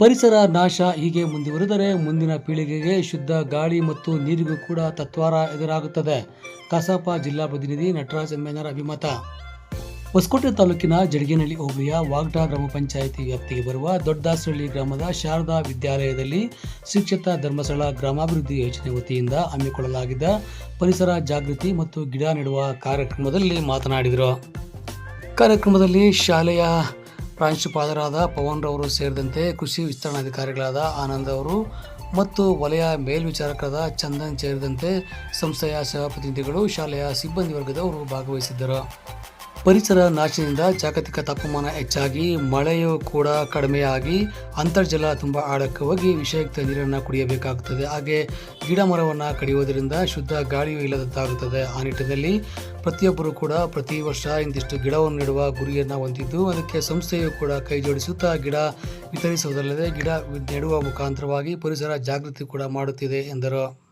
ಪರಿಸರ ನಾಶ ಹೀಗೆ ಮುಂದುವರೆದರೆ ಮುಂದಿನ ಪೀಳಿಗೆಗೆ ಶುದ್ಧ ಗಾಳಿ ಮತ್ತು ನೀರಿಗೂ ಕೂಡ ತತ್ವಾರ ಎದುರಾಗುತ್ತದೆ. ಕಸಾಪ ಜಿಲ್ಲಾ ಪ್ರತಿನಿಧಿ ನಟರಾಜ್ ಎಮ್ಮೆನರ್ ಅಭಿಮತ. ಹೊಸಕೋಟೆ ತಾಲೂಕಿನ ಜಡಗೇನಹಳ್ಳಿ ಹೋಬಳಿಯ ವಾಗ್ಡಾ ಗ್ರಾಮ ಪಂಚಾಯಿತಿ ವ್ಯಾಪ್ತಿಗೆ ಬರುವ ದೊಡ್ಡದಾಸರಳ್ಳಿ ಗ್ರಾಮದ ಶಾರದಾ ವಿದ್ಯಾಲಯದಲ್ಲಿ ಶಿಕ್ಷಕ ಧರ್ಮಸ್ಥಳ ಗ್ರಾಮಾಭಿವೃದ್ಧಿ ಯೋಜನೆ ವತಿಯಿಂದ ಹಮ್ಮಿಕೊಳ್ಳಲಾಗಿದ್ದ ಪರಿಸರ ಜಾಗೃತಿ ಮತ್ತು ಗಿಡ ನೆಡುವ ಕಾರ್ಯಕ್ರಮದಲ್ಲಿ ಮಾತನಾಡಿದರು. ಕಾರ್ಯಕ್ರಮದಲ್ಲಿ ಶಾಲೆಯ ಪ್ರಾಂಶುಪಾಲರಾದ ಪವನ್ ರವರು ಸೇರಿದಂತೆ ಕೃಷಿ ವಿಸ್ತರಣಾಧಿಕಾರಿಗಳಾದ ಆನಂದ್ ಅವರು ಮತ್ತು ವಲಯ ಮೇಲ್ವಿಚಾರಕರಾದ ಚಂದನ್ ಸೇರಿದಂತೆ ಸಂಸ್ಥೆಯ ಸಹಪ್ರತಿನಿಧಿಗಳು, ಶಾಲೆಯ ಸಿಬ್ಬಂದಿ ವರ್ಗದವರು ಭಾಗವಹಿಸಿದ್ದರು. ಪರಿಸರ ನಾಶದಿಂದ ಜಾಗತಿಕ ತಾಪಮಾನ ಹೆಚ್ಚಾಗಿ, ಮಳೆಯೂ ಕೂಡ ಕಡಿಮೆಯಾಗಿ, ಅಂತರ್ಜಲ ತುಂಬ ಆಳಕ್ಕೆ ಹೋಗಿ ವಿಷಯುಕ್ತ ನೀರನ್ನು ಕುಡಿಯಬೇಕಾಗುತ್ತದೆ ಹಾಗೆ ಗಿಡ ಮರವನ್ನು ಕಡಿಯುವುದರಿಂದ ಶುದ್ಧ ಗಾಳಿಯೂ ಇಲ್ಲದಂತಾಗುತ್ತದೆ. ಆ ನಿಟ್ಟಿನಲ್ಲಿ ಪ್ರತಿಯೊಬ್ಬರು ಕೂಡ ಪ್ರತಿ ವರ್ಷ ಇಂದಿಷ್ಟು ಗಿಡವನ್ನು ನೆಡುವ ಗುರಿಯನ್ನು ಹೊಂದಿದ್ದು, ಅದಕ್ಕೆ ಸಂಸ್ಥೆಯು ಕೂಡ ಕೈ ಜೋಡಿಸುತ್ತಾ ಗಿಡ ವಿತರಿಸುವುದಲ್ಲದೆ, ಗಿಡ ನೆಡುವ ಮುಖಾಂತರವಾಗಿ ಪರಿಸರ ಜಾಗೃತಿ ಕೂಡ ಮಾಡುತ್ತಿದೆ ಎಂದರು.